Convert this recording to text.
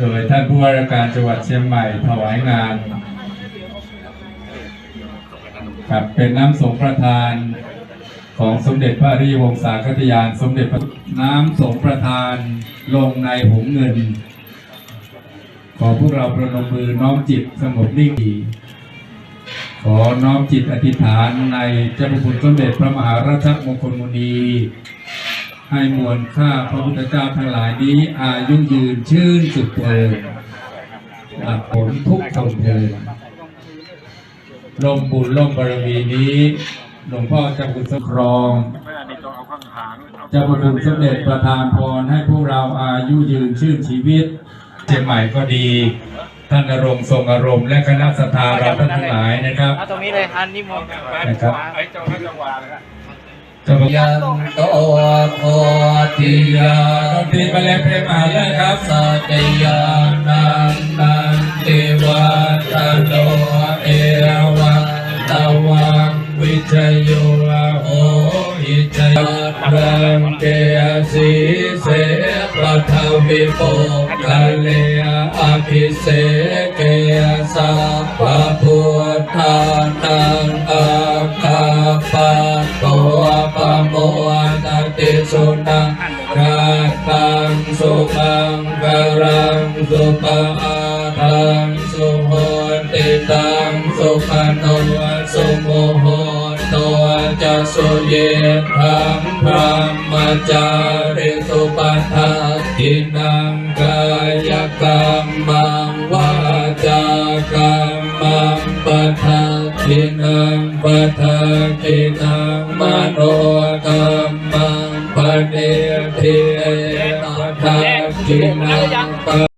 โดยท่านผู้ว่าราชการจังหวัดเชียงใหม่ถวายงานครับเป็นน้ำสงประทานของสมเด็จพระริยวงศาคตยาน สมเด็จพระน้ำสงประทานลงในหงเงิน ขอพวกเราประนมมือน้อมจิตสงบนิ่งดีขอน้อมจิตอธิษฐานในเจ้าพระคุณสมเด็จพระมหาราชมงคลมุนี ให้มวลข้าพระพุทธเจ้าทั้งหลายนี้อายุยืนชื่นสุดเทินหลับผลทุกข์ทนเทินลมบุญลมบารมีนี้ หลวงพ่อเจ้าคุณสมครองไม่อันนี้ต้องเอาข้างหางเอาเจ้าพระคุณสมเด็จประทานพรให้พวกเราอายุยืนชื่นชีวิตเชียงใหม่ก็ดี ท่านอารมณ์ทรงอารมณ์และคณะสถาเราท่านทั้งหลายนะครับเอาตรงนี้เลยอันนี้มองนะครับไอ้เจ้าพระจังหวะเลยนะเจ้าพระ ยันโตโพธิยาดนตรีบรรเลงเพลงมาเลยครับสัจยานันตันติวัตโนเอวัตวังวิจโยโหอิจยรังเกสีเสปะทวิโปกะเลอภิเสเกสัพพะพุทธานังอาคาปะโต สุนังราตังสุขังกรังสุปะอาทังสุโหติตังสุขโนสุโมโหโตจะสุเยธังพระมจาริสุปัฏฐาทินังกายกรรมังวาจากรรมังปัฏฐาทินังปัฏฐาทินังมโนกรร มังปะเนทิปัฏฐาทินังปะ